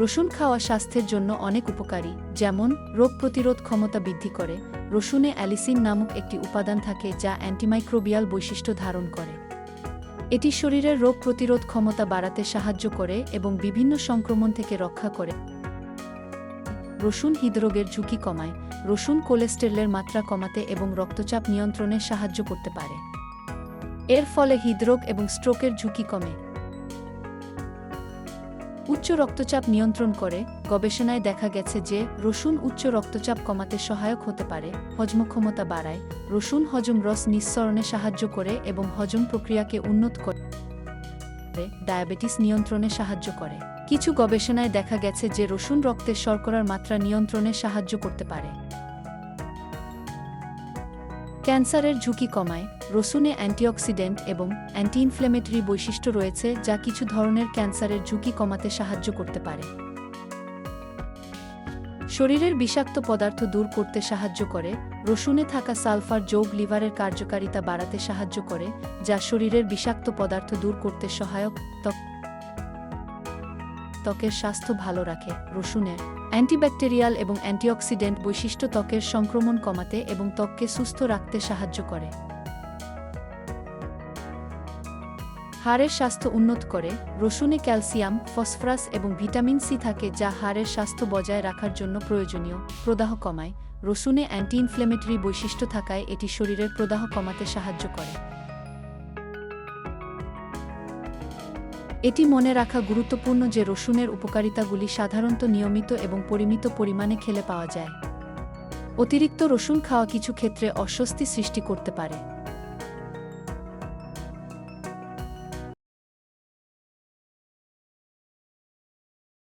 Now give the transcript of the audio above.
রসুন খাওয়া স্বাস্থ্যের জন্য অনেক উপকারী, যেমন রোগ প্রতিরোধ ক্ষমতা বৃদ্ধি করে। রসুনে অ্যালিসিন নামক একটি উপাদান থাকে যা অ্যান্টিমাইক্রোবিয়াল বৈশিষ্ট্য ধারণ করে। এটি শরীরের রোগ প্রতিরোধ ক্ষমতা বাড়াতে সাহায্য করে এবং বিভিন্ন সংক্রমণ থেকে রক্ষা করে। রসুন হৃদরোগের ঝুঁকি কমায়। রসুন কোলেস্টেরলের মাত্রা কমাতে এবং রক্তচাপ নিয়ন্ত্রণে সাহায্য করতে পারে। এর ফলে হৃদরোগ এবং স্ট্রোকের ঝুঁকি কমে। উচ্চ রক্তচাপ নিয়ন্ত্রণ করে, গবেষণায় দেখা গেছে যে রসুন উচ্চ রক্তচাপ কমাতে সহায়ক হতে পারে হজমক্ষমতা বাড়ায়, রসুন হজম রস নিঃসরণে সাহায্য করে এবং হজম প্রক্রিয়াকে উন্নত করে, ডায়াবেটিস নিয়ন্ত্রণে সাহায্য করে। কিছু গবেষণায় দেখা গেছে যে রসুন রক্তের শর্করার মাত্রা নিয়ন্ত্রণে সাহায্য করতে পারে। ক্যান্সারের ঝুঁকি কমায়, রসুনে অ্যান্টিঅক্সিডেন্ট এবং অ্যান্টি ইনফ্লেমেটরি বৈশিষ্ট্য রয়েছে যা কিছু ধরনের ক্যান্সারের ঝুঁকি কমাতে সাহায্য করতে পারে। শরীরের বিষাক্ত পদার্থ দূর করতে সাহায্য করে, রসুনে থাকা সালফার যোগ লিভারের কার্যকারিতা বাড়াতে সাহায্য করে, যা শরীরের বিষাক্ত পদার্থ দূর করতে সহায়ক ত্বকের স্বাস্থ্য ভালো রাখে। রসুনের, অ্যান্টিব্যাকটেরিয়াল এবং অ্যান্টিঅক্সিডেন্ট বৈশিষ্ট্য ত্বকের সংক্রমণ কমাতে এবং ত্বককে সুস্থ রাখতে সাহায্য করে। হাড়ের স্বাস্থ্য উন্নত করে। রসুনে ক্যালসিয়াম, ফসফরাস এবং ভিটামিন সি থাকে যা হাড়ের স্বাস্থ্য বজায় রাখার জন্য প্রয়োজনীয়, প্রদাহ কমায়। রসুনে অ্যান্টি ইনফ্লেমেটরি বৈশিষ্ট্য থাকায় এটি শরীরের প্রদাহ কমাতে সাহায্য করে। এটি মনে রাখা গুরুত্বপূর্ণ যে রসুনের উপকারিতাগুলি সাধারণত নিয়মিত এবং পরিমিত পরিমাণে খেলে পাওয়া যায়। অতিরিক্ত রসুন খাওয়া কিছু ক্ষেত্রে অস্বস্তি সৃষ্টি করতে পারে।